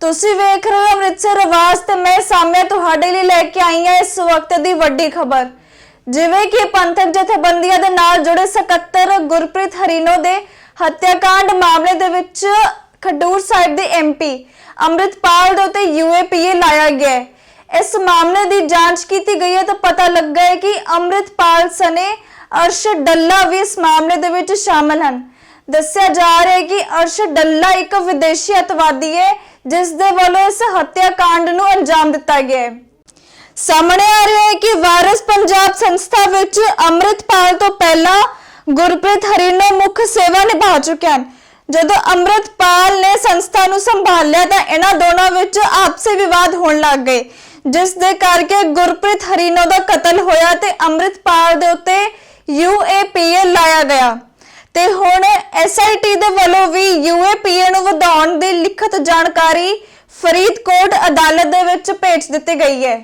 ਤੁਸੀਂ ਵੇਖ ਰਹੇ ਹੋ ਅੰਮ੍ਰਿਤਸਰ ਆਵਾਜ਼ ਤੇ ਮੈਂ ਸਾਹਮਣੇ ਤੁਹਾਡੇ ਲਈ ਲੈ ਕੇ ਆਈ ਹਾਂ ਇਸ ਵਕਤ ਦੀ ਵੱਡੀ ਖਬਰ। ਜਿਵੇਂ ਕਿ ਪੰਥਕ ਜਥੇਬੰਦੀਆਂ ਦੇ ਨਾਲ ਜੁੜੇ ਸਕੱਤਰ ਗੁਰਪ੍ਰੀਤ ਹਰੀਨੋ ਦੇ ਹੱਤਿਆਕਾਂਡ ਮਾਮਲੇ ਦੇ ਵਿੱਚ ਖਡੂਰ ਸਾਹਿਬ ਦੇ ਐਮਪੀ ਅੰਮ੍ਰਿਤਪਾਲ ਦੇ ਉੱਤੇ ਯੂਏਪੀਏ ਲਾਇਆ ਗਿਆ ਹੈ। ਇਸ ਮਾਮਲੇ ਦੀ ਜਾਂਚ ਕੀਤੀ ਗਈ ਹੈ ਤਾਂ ਪਤਾ ਲੱਗਾ ਹੈ ਕਿ ਅੰਮ੍ਰਿਤਪਾਲ ਸਨੇ ਅਰਸ਼ ਡੱਲਾ ਵੀ ਇਸ ਮਾਮਲੇ ਦੇ ਵਿੱਚ ਸ਼ਾਮਲ ਹਨ। ਦੱਸਿਆ ਜਾ ਰਿਹਾ ਹੈ ਕਿ ਅਰਸ਼ ਡੱਲਾ ਇੱਕ ਵਿਦੇਸ਼ੀ ਅਤਵਾਦੀ ਹੈ ਜਿਸ ਦੇ ਵੱਲੋਂ ਇਸ ਹੱਤਿਆਕਾਂਡ ਨੂੰ ਅੰਜਾਮ ਦਿੱਤਾ ਗਿਆ ਹੈ। ਸਾਹਮਣੇ ਆ ਰਿਹਾ ਹੈ ਕਿ ਵਾਰਸ ਪੰਜਾਬ ਸੰਸਥਾ ਵਿੱਚ ਅੰਮ੍ਰਿਤਪਾਲ ਤੋਂ ਪਹਿਲਾਂ ਗੁਰਪ੍ਰੀਤ ਹਰੀਨੋ ਮੁੱਖ ਸੇਵਾ ਨਿਭਾ ਚੁੱਕੇ ਹਨ ਜਦੋਂ ਅੰਮ੍ਰਿਤਪਾਲ ਨੇ ਸੰਸਥਾ ਨੂੰ ਸੰਭਾਲਿਆ ਤਾਂ ਇਹਨਾਂ ਦੋਨਾਂ ਵਿੱਚ ਆਪਸੀ ਵਿਵਾਦ ਹੋਣ ਲੱਗ ਗਏ, ਜਿਸ ਦੇ ਕਰਕੇ ਗੁਰਪ੍ਰੀਤ ਹਰੀਨੋ ਦਾ ਕਤਲ ਹੋਇਆ ਤੇ ਅੰਮ੍ਰਿਤਪਾਲ ਦੇ ਉੱਤੇ ਯੂਏਪੀਏ ਲਾਇਆ ਗਿਆ। ਤੇ ਹੁਣ ਐਸਆਈਟੀ ਦੇ ਵੱਲੋਂ ਵੀ ਯੂਏਪੀਏ ਨੂੰ ਵਧਾਉਣ ਦੇ ਲਿਖਤ ਜਾਣਕਾਰੀ ਫਰੀਦਕੋਟ ਅਦਾਲਤ ਦੇ ਵਿੱਚ ਭੇਜ ਦਿੱਤੀ ਗਈ ਹੈ।